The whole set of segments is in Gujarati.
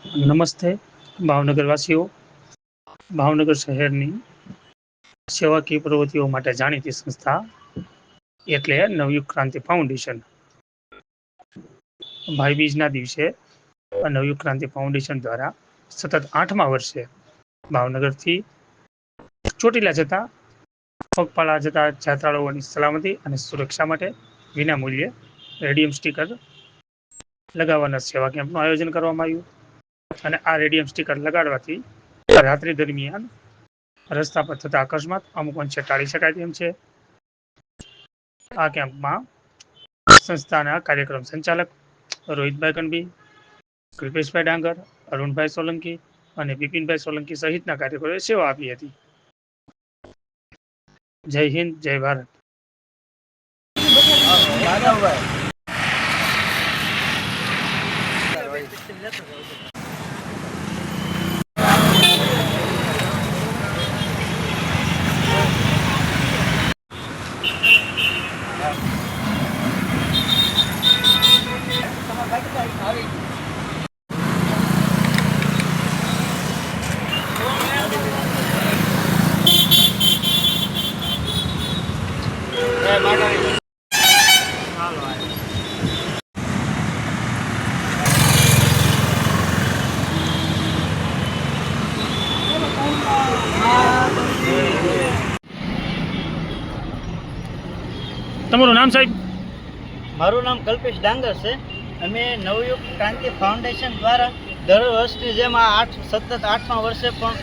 નમસ્તે, ભાવનગરવાસીઓ. ભાવનગર શહેરની સેવાકીય પ્રવૃત્તિઓ માટે જાણીતી સંસ્થા એટલે નવયુગ ક્રાંતિ ફાઉન્ડેશન. ભાઈ બીજના દિવસે નવયુગ ક્રાંતિ ફાઉન્ડેશન દ્વારા સતત આઠમા વર્ષે ભાવનગરથી ચોટીલા જતા પગપાળા જતા જાત્રાળુઓની સલામતી અને સુરક્ષા માટે વિના મૂલ્યે રેડિયમ સ્ટીકર લગાવવાના સેવા કેમ્પનું આયોજન કરવામાં આવ્યું. અને આ રેડિયમ સ્ટીકર લગાડવાથી રાત્રિ દરમિયાન રસ્તા પર થતા અકસ્માત અમુક અંશે ટાળી શકાય તેમ છે. આ કેમ્પમાં સંસ્થાના કાર્યક્રમ સંચાલક રોહિતભાઈ કણબી કલ્પેશભાઈ ડાંગર, અરુણભાઈ સોલંકી અને બિપિનભાઈ સોલંકી સહિતના કાર્યકરોએ સેવા આપી હતી. જય હિન્દ, જય ભારત. તમારું નામ સાહેબ? મારું નામ કલ્પેશ ડાંગર છે. અમે નવયુગ ક્રાંતિ ફાઉન્ડેશન દ્વારા દર વર્ષની જેમ આ આઠ, સતત આઠમા વર્ષે પણ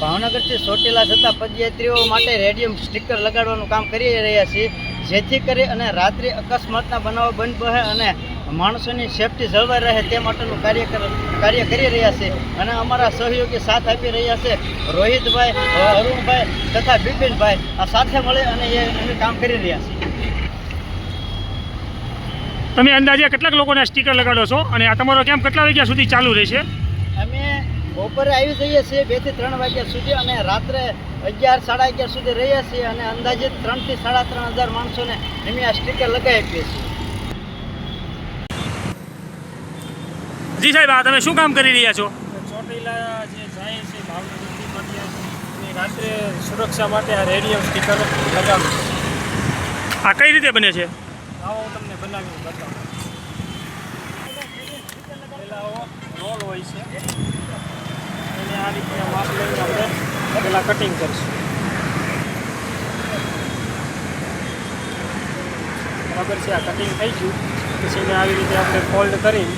ભાવનગરથી ચોટીલા જતા પદયાત્રીઓ માટે રેડિયમ સ્ટીકર લગાડવાનું કામ કરી રહ્યા છીએ. જેથી કરી અને રાત્રિ અકસ્માતના બનાવો બંધ રહે અને માણસોની સેફટી જળવાઈ રહે તે માટેનું કાર્ય કર- કાર્ય કરી રહ્યા છે અને અમારા સહયોગી સાથ આપી રહ્યા છે રોહિતભાઈ, અરુણભાઈ તથા બિપિનભાઈ. આ સાથે મળી અને એ, અમે કામ કરી રહ્યા છીએ. તમે અંદાજે કેટલાક લોકોને સ્ટીકર લગાડો છો? અને આ તમારો કેમ્પ કેટલા વાગ્યા સુધી ચાલુ રહેશે? અમે બપોરે આવી જઈએ છીએ બેથી ત્રણ વાગ્યા સુધી અને રાત્રે અગિયાર સાડા અગિયાર સુધી રહીએ છીએ અને અંદાજે ત્રણથી સાડા ત્રણ હજાર માણસોને અમે આ સ્ટીકર લગાવી આપીએ છીએ. જી સાહેબ આ તમે શું કામ કરી રહ્યા છો? ચોટીલા જે જાય છે ભાવનગરથી રાત્રે સુરક્ષા માટે આ રેડિયમ સ્ટીકર લગાવ્યું આ કઈ રીતે બને છે? આવો તમને બનાવીને બતાવું. રોલ હોય છે. એને આ રીતે માપ લઈને આપણે પહેલાં કટિંગ કરીશું. બરાબર છે, આ કટિંગ થઈ ગયું. પછી એને આવી રીતે આપણે ફોલ્ડ કરી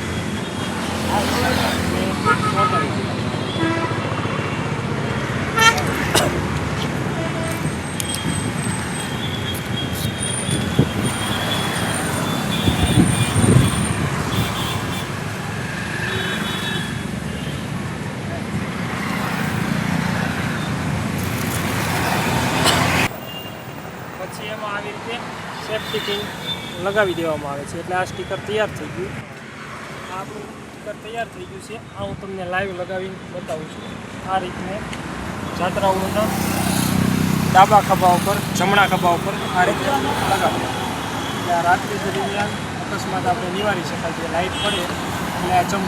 એમાં આવી રીતે સેફ્ટી પિન લગાવી દેવામાં આવે છે. એટલે આ સ્ટીકર તૈયાર થઈ ગયું. આ આપણું સ્ટીકર તૈયાર થઈ ગયું છે. આ હું તમને લાઈવ લગાવીને બતાવું છું. આ રીતને જાત્રાઓના ડાબા ખભા ઉપર, જમણા ખભા ઉપર આ રીતે લગાવ્યું એટલે આ રાત્રિ દરમિયાન અકસ્માત આપણે નિવારી શકાય છે. લાઇટ પડે એટલે આ ચમ